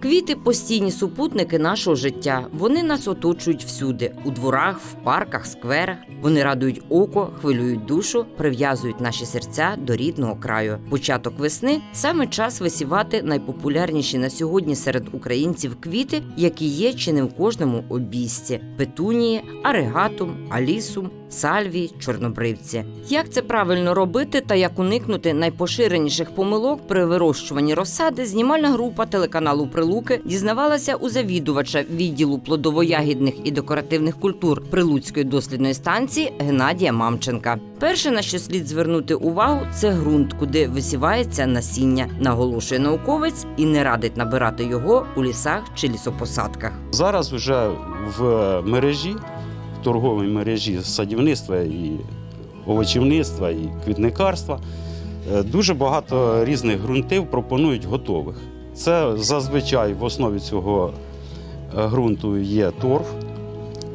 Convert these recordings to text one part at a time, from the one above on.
Квіти постійні супутники нашого життя. Вони нас оточують всюди: у дворах, в парках, скверах. Вони радують око, хвилюють душу, прив'язують наші серця до рідного краю. Початок весни саме час висівати найпопулярніші на сьогодні серед українців квіти, які є чи не в кожному обійсті: петунії, аригатум, алісум, сальвії, чорнобривці. Як це правильно робити та як уникнути найпоширеніших помилок при вирощуванні розсади, знімальна група телеканалу Прилуки дізнавалася у завідувача відділу плодово-ягідних і декоративних культур Прилуцької дослідної станції Геннадія Мамченка. Перше, на що слід звернути увагу, це ґрунт, куди висівається насіння, наголошує науковець і не радить набирати його у лісах чи лісопосадках. Зараз вже в мережі, торговій мережі садівництва і овочівництва і квітникарства е, дуже багато різних ґрунтів пропонують готових. Це зазвичай в основі цього е, ґрунту є торф,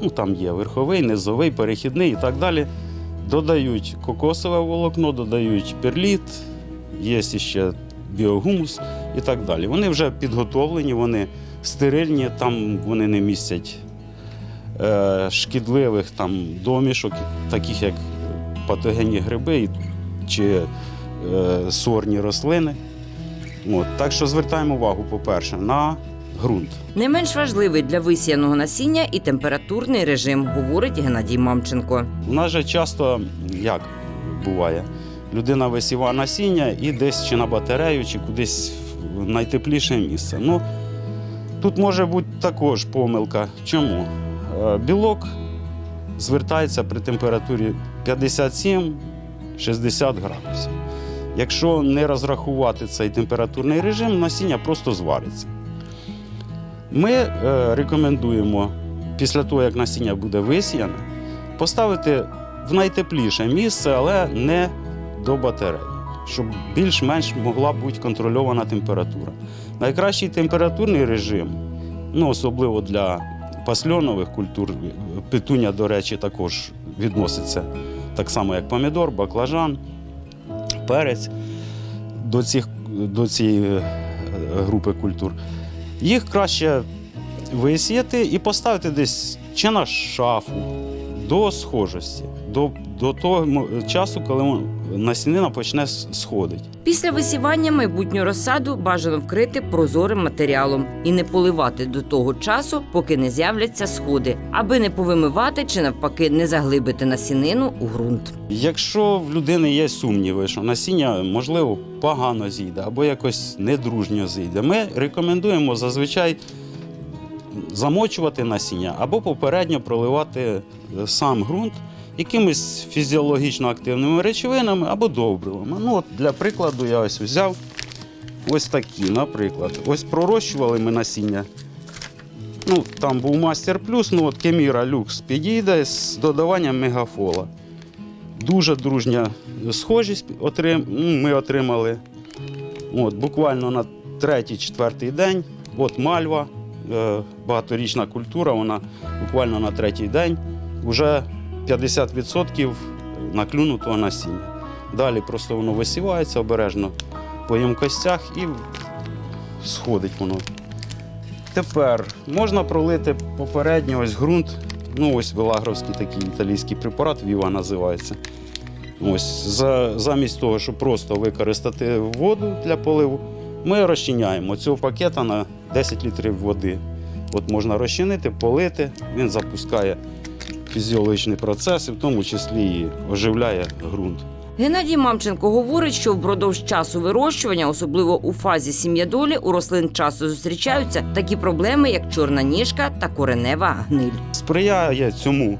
ну, там є верховий, низовий, перехідний і так далі. Додають кокосове волокно, додають перліт, є ще біогумус і так далі. Вони вже підготовлені, вони стерильні, там вони не містять шкідливих там домішок, таких як патогенні гриби чи е, сорні рослини. От. Так що звертаємо увагу, по-перше, на ґрунт. Не менш важливий для висіяного насіння і температурний режим, говорить Геннадій Мамченко. У нас же часто як буває, людина висіває насіння і десь чи на батарею, чи кудись в найтепліше місце. Ну, тут може бути також помилка. Чому? Е, Білок звертається при температурі 57-60 градусів. Якщо не розрахувати цей температурний режим, насіння просто звариться. Ми е, рекомендуємо після того, як насіння буде висіяне, поставити в найтепліше місце, але не до батареї, щоб більш-менш могла бути контрольована температура. Найкращий температурний режим, ну особливо для пасльонових культур, петуня, до речі, також відноситься так само, як помідор, баклажан, перець до, цих, до цієї е, групи культур. Їх краще висіяти і поставити десь чи на шафу до схожості, до, до того часу, коли насінина почне сходити. Після висівання майбутню розсаду бажано вкрити прозорим матеріалом і не поливати до того часу, поки не з'являться сходи, аби не повимивати чи навпаки не заглибити насінину у ґрунт. Якщо в людини є сумніви, що насіння можливо погано зійде або якось недружньо зійде, ми рекомендуємо зазвичай замочувати насіння або попередньо проливати е, сам ґрунт якимись фізіологічно активними речовинами або добривами. Ну, от для прикладу, я ось взяв ось такі, наприклад. Ось пророщували ми насіння. Ну, там був мастер плюс, ну от Кеміра Люкс підійде з додаванням мегафола. Дуже дружня схожість отрим... ну, ми отримали. От, буквально на третій-четвертий день. От мальва, е, багаторічна культура, вона буквально на третій день вже 50% наклюнутого насіння. Далі просто воно висівається обережно по ємкостях і сходить воно. Тепер можна пролити попередньо ось ґрунт. Ну, ось велагровський такий італійський препарат, Віва називається. Ось, за, замість того, щоб просто використати воду для поливу, ми розчиняємо цього пакета на 10 літрів води. От можна розчинити, полити, він запускає фізіологічні процеси, в тому числі і оживляє ґрунт. Геннадій Мамченко говорить, що впродовж часу вирощування, особливо у фазі сім'ядолі, у рослин часто зустрічаються такі проблеми, як чорна ніжка та коренева гниль. Сприяє цьому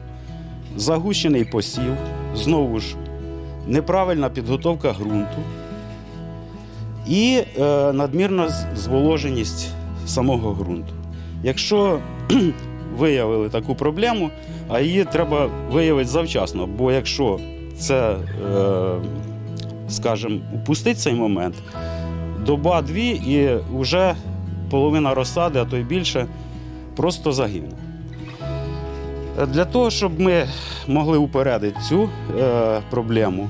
загущений посів, знову ж неправильна підготовка ґрунту і е, надмірна зволоженість самого ґрунту. Якщо виявили таку проблему, а її треба виявити завчасно, бо якщо це, е, скажімо, упустить цей момент, доба-дві і вже половина розсади, а то й більше, просто загине. Для того, щоб ми могли упередити цю е, проблему,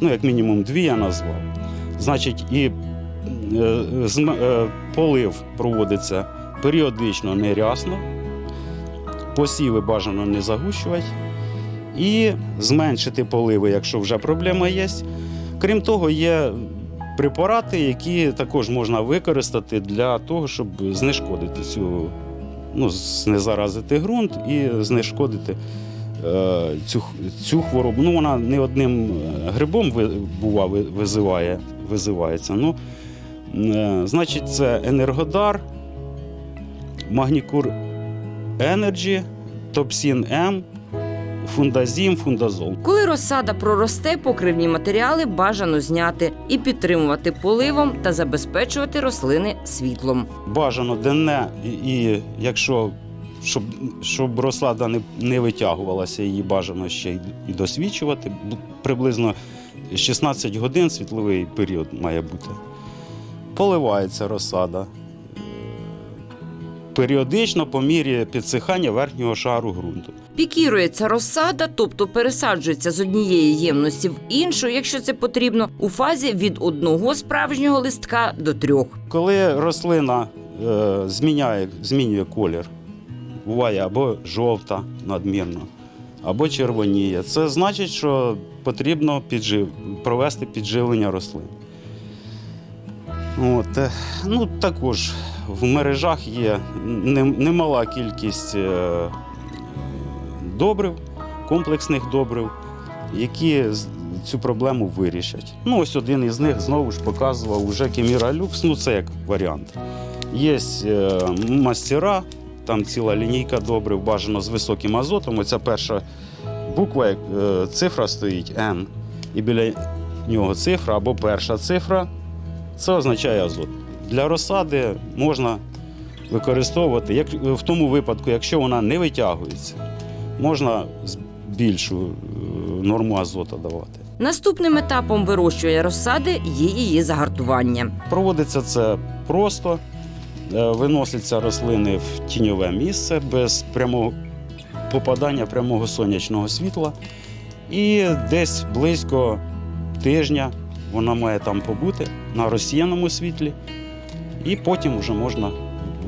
ну, як мінімум дві я назвав, значить, і е, полив проводиться періодично нерясно, посіви бажано не загущувати і зменшити поливи, якщо вже проблема є. Крім того, є препарати, які також можна використати для того, щоб знешкодити цю, ну, знезаразити ґрунт і знешкодити е, цю, цю хворобу. Ну, вона не одним е, грибом бува, визиває, визивається. Ну, е, значить, це Енергодар, Магнікур Енерджі, Топсін М, Фундазім, Фундазол. Коли розсада проросте, покривні матеріали бажано зняти і підтримувати поливом та забезпечувати рослини світлом. Бажано денне, і, і якщо щоб, щоб розсада не, не витягувалася, її бажано ще й, і. Бу- Приблизно 16 годин світловий період має бути. Поливається розсада. Періодично по мірі підсихання верхнього шару ґрунту. Пікірується розсада, тобто пересаджується з однієї ємності в іншу, якщо це потрібно, у фазі від одного справжнього листка до трьох. Коли рослина е, зміняє, змінює колір, буває або жовта надмірно, або червоніє, це значить, що потрібно піджив, провести підживлення рослин. От, е, ну, також в мережах є немала кількість е, добрив, комплексних добрив, які цю проблему вирішать. Ну, ось один із них знову ж показував уже Кеміра Люкс, ну це як варіант. Є е, мастера, там ціла лінійка добрив, бажано з високим азотом. Оця перша буква, цифра стоїть N, і біля нього цифра або перша цифра. Це означає азот. Для розсади можна використовувати, як в тому випадку, якщо вона не витягується, можна більшу е, норму азота давати. Наступним етапом вирощування розсади є її загартування. Проводиться це просто, е, виносяться рослини в тіньове місце без прямого попадання прямого сонячного світла. І десь близько тижня вона має там побути на розсіяному світлі, і потім вже можна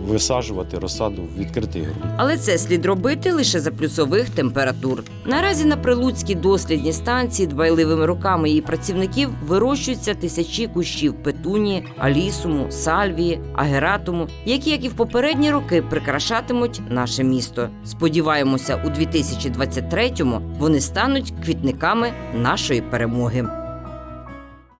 висаджувати розсаду в відкритий ґрунт. Але це слід робити лише за плюсових температур. Наразі на прилуцькій дослідній станції дбайливими руками її працівників вирощуються тисячі кущів петунії, алісуму, сальвії, агератуму, які, як і в попередні роки, прикрашатимуть наше місто. Сподіваємося, у 2023-му вони стануть квітниками нашої перемоги.